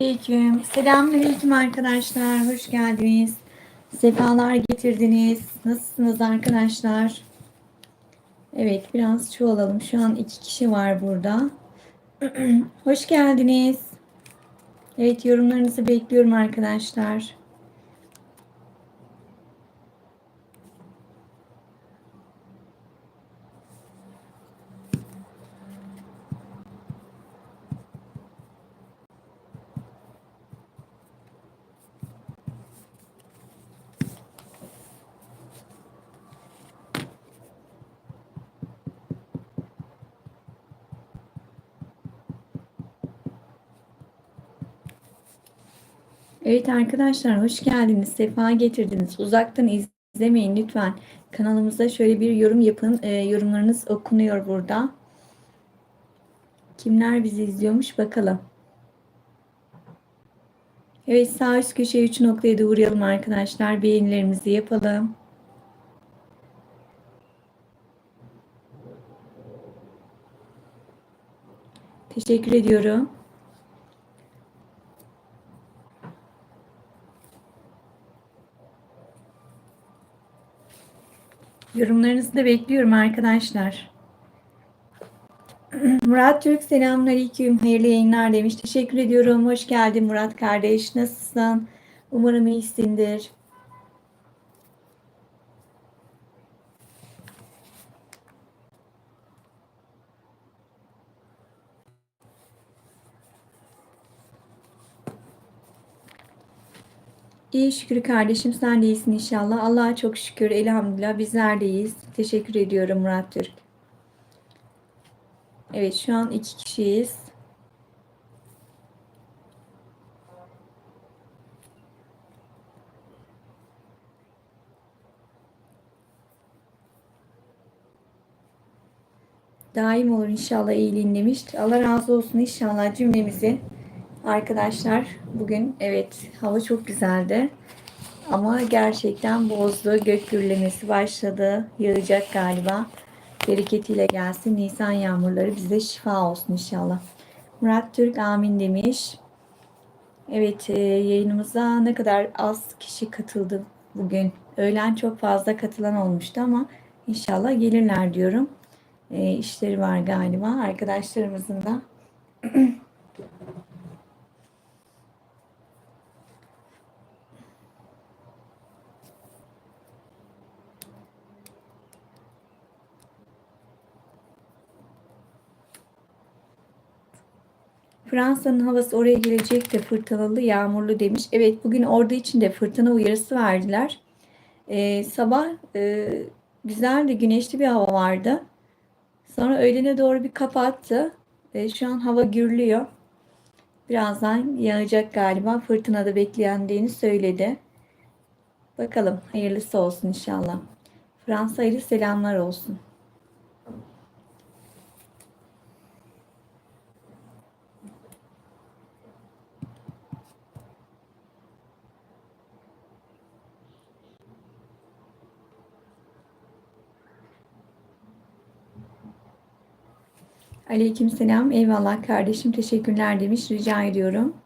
Aleyküm. Selamünaleyküm arkadaşlar. Hoş geldiniz. Sefalar getirdiniz. Nasılsınız arkadaşlar? Evet biraz çoğalalım. Şu an iki kişi var burada. Hoş geldiniz. Evet yorumlarınızı bekliyorum arkadaşlar. Evet arkadaşlar hoş geldiniz. Sefa getirdiniz. Uzaktan izlemeyin lütfen. Kanalımıza şöyle bir yorum yapın. E, yorumlarınız okunuyor burada. Kimler bizi izliyormuş bakalım. Evet sağ üst köşeye 3 noktaya da uğrayalım arkadaşlar. Beğenilerimizi yapalım. Teşekkür ediyorum. Yorumlarınızı da bekliyorum arkadaşlar. Murat Türk selamünaleyküm. Hayırlı yayınlar demiş. Teşekkür ediyorum. Hoş geldin Murat kardeş. Nasılsın? Umarım iyisindir. İyi şükür kardeşim sen de iyisin inşallah. Allah'a çok şükür elhamdülillah bizler de iyiyiz. Teşekkür ediyorum Murat Türk. Evet şu an iki kişiyiz. Daim olur inşallah iyiliğin demiş. Allah razı olsun inşallah cümlemizi. Arkadaşlar bugün evet hava çok güzeldi. Ama gerçekten bozdu. Gök gürlemesi başladı. Yağacak galiba. Bereketiyle gelsin. Nisan yağmurları bize şifa olsun inşallah. Murat Türk amin demiş. Evet e, yayınımıza ne kadar az kişi katıldı bugün. Öğlen çok fazla katılan olmuştu ama inşallah gelirler diyorum. E, işleri var galiba arkadaşlarımızın da. Fransa'nın havası oraya gelecek de fırtınalı, yağmurlu demiş. Evet bugün orada için de fırtına uyarısı verdiler. Ee, sabah e, güzel de güneşli bir hava vardı. Sonra öğlene doğru bir kapattı. E, şu an hava gürlüyor. Birazdan yağacak galiba. Fırtınada bekleyendiğini söyledi. Bakalım hayırlısı olsun inşallah. Fransa ile selamlar olsun. Aleyküm selam. Eyvallah kardeşim. Teşekkürler demiş. Rica ediyorum.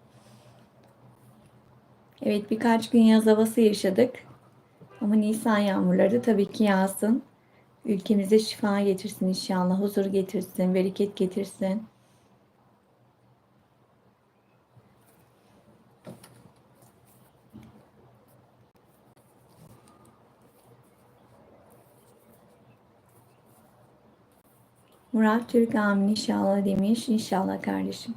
Evet birkaç gün yaz havası yaşadık. Ama Nisan yağmurları tabii ki yağsın. Ülkemize şifa getirsin inşallah. Huzur getirsin, bereket getirsin. Murat Türk amin inşallah demiş. İnşallah kardeşim.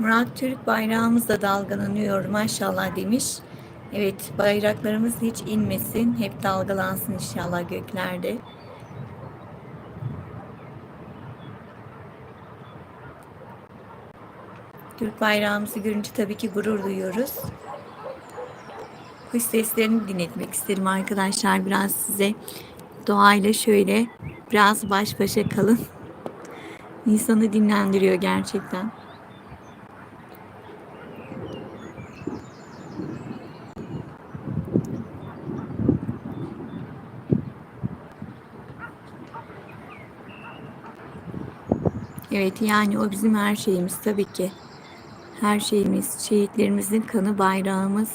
Murat Türk bayrağımız da dalgalanıyor maşallah demiş. Evet bayraklarımız hiç inmesin. Hep dalgalansın inşallah göklerde. Türk bayrağımızı görünce tabii ki gurur duyuyoruz. Kuş seslerini dinletmek isterim arkadaşlar. Biraz size doğayla şöyle biraz baş başa kalın. İnsanı dinlendiriyor gerçekten. Evet yani o bizim her şeyimiz tabii ki. Her şeyimiz, şehitlerimizin kanı, bayrağımız.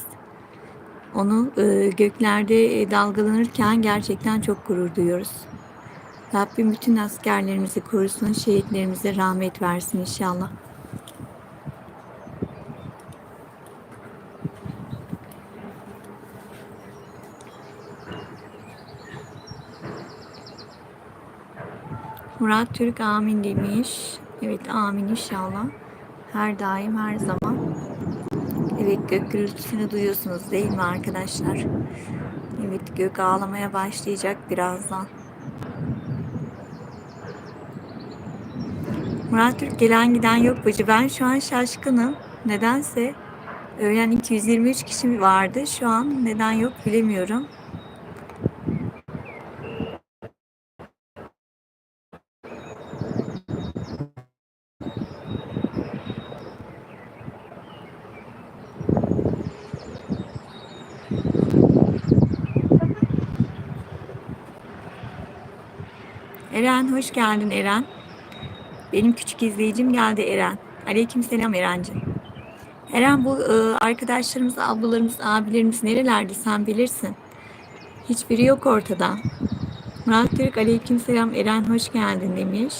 Onu e, göklerde e, dalgalanırken gerçekten çok gurur duyuyoruz. Rabbim bütün askerlerimizi korusun, şehitlerimize rahmet versin inşallah. Murat Türk amin demiş. Evet amin inşallah. Her daim her zaman. Evet gök gürültüsünü duyuyorsunuz değil mi arkadaşlar? Evet gök ağlamaya başlayacak birazdan. Murat Türk gelen giden yok bacı. Ben şu an şaşkınım. Nedense öğlen 223 kişi vardı. Şu an neden yok bilemiyorum. Eren hoş geldin Eren. Benim küçük izleyicim geldi Eren. Aleyküm selam Eren'cim. Eren bu e, arkadaşlarımız, ablalarımız, abilerimiz nerelerde sen bilirsin. Hiçbiri yok ortada. Murat Türk aleyküm selam Eren hoş geldin demiş.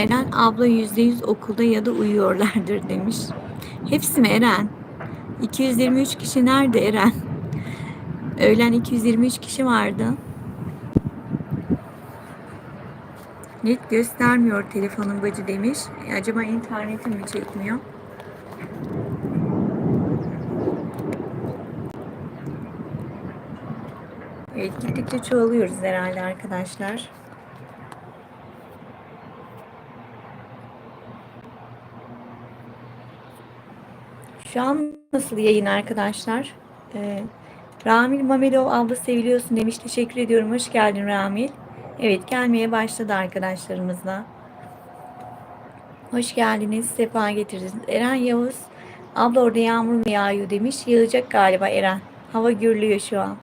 Eren abla yüzde yüz okulda ya da uyuyorlardır demiş. Hepsi mi Eren? 223 kişi nerede Eren? Öğlen 223 kişi vardı. Net göstermiyor telefonun bacı demiş. E, acaba internetim mi çekmiyor? Evet gittikçe çoğalıyoruz herhalde arkadaşlar. Şu nasıl yayın arkadaşlar? Ee, Ramil Mamelov abla seviliyorsun demiş. Teşekkür ediyorum. Hoş geldin Ramil. Evet gelmeye başladı arkadaşlarımızla. Hoş geldiniz. Sefa getirdiniz. Eren Yavuz. Abla orada yağmur mu yağıyor demiş. Yağacak galiba Eren. Hava gürlüyor şu an.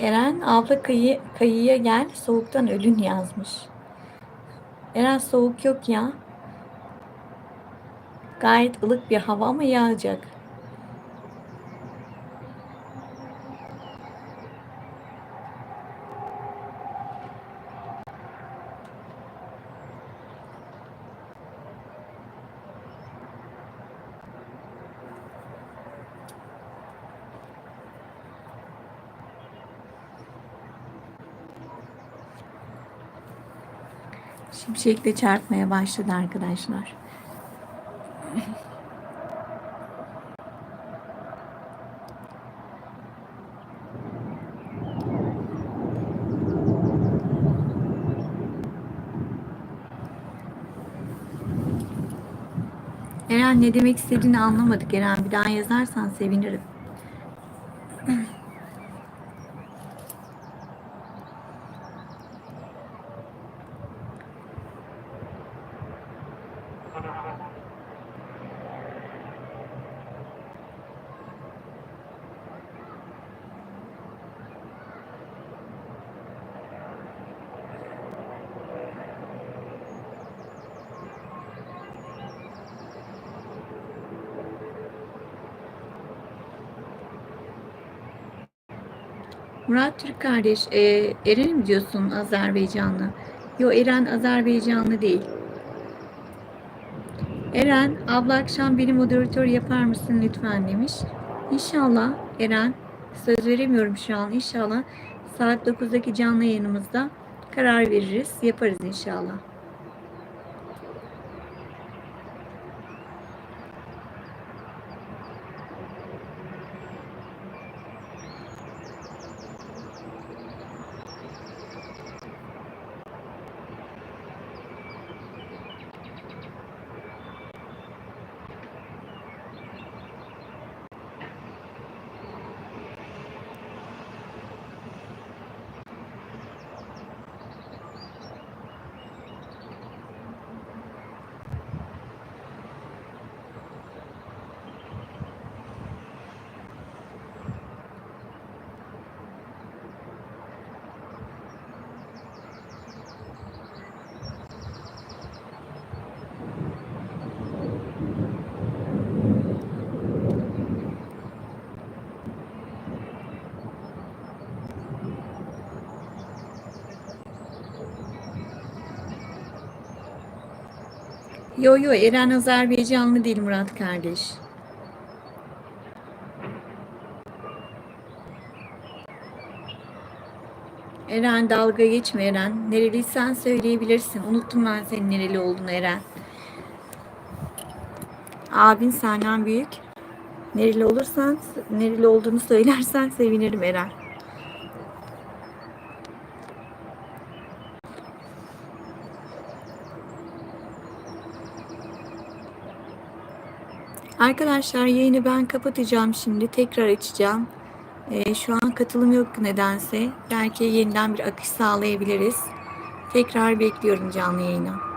Eren abla kayı, kayıya gel soğuktan ölün yazmış. Eren soğuk yok ya. Gayet ılık bir hava ama yağacak. Şimşekle çarpmaya başladı arkadaşlar. Eren ne demek istediğini anlamadık Eren. Bir daha yazarsan sevinirim. Murat Türk kardeş, e, Eren mi diyorsun Azerbaycanlı? Yo Eren Azerbaycanlı değil. Eren, abla akşam beni moderatör yapar mısın lütfen demiş. İnşallah Eren, söz veremiyorum şu an. İnşallah saat 9'daki canlı yayınımızda karar veririz. Yaparız inşallah. Yo yo Eren Azerbaycanlı değil Murat kardeş. Eren dalga geçme Eren. Nereliysen söyleyebilirsin. Unuttum ben senin nereli olduğunu Eren. Abin senden büyük. Nereli olursan, nereli olduğunu söylersen sevinirim Eren. Arkadaşlar yayını ben kapatacağım şimdi. Tekrar açacağım. Ee, şu an katılım yok nedense. Belki yeniden bir akış sağlayabiliriz. Tekrar bekliyorum canlı yayına.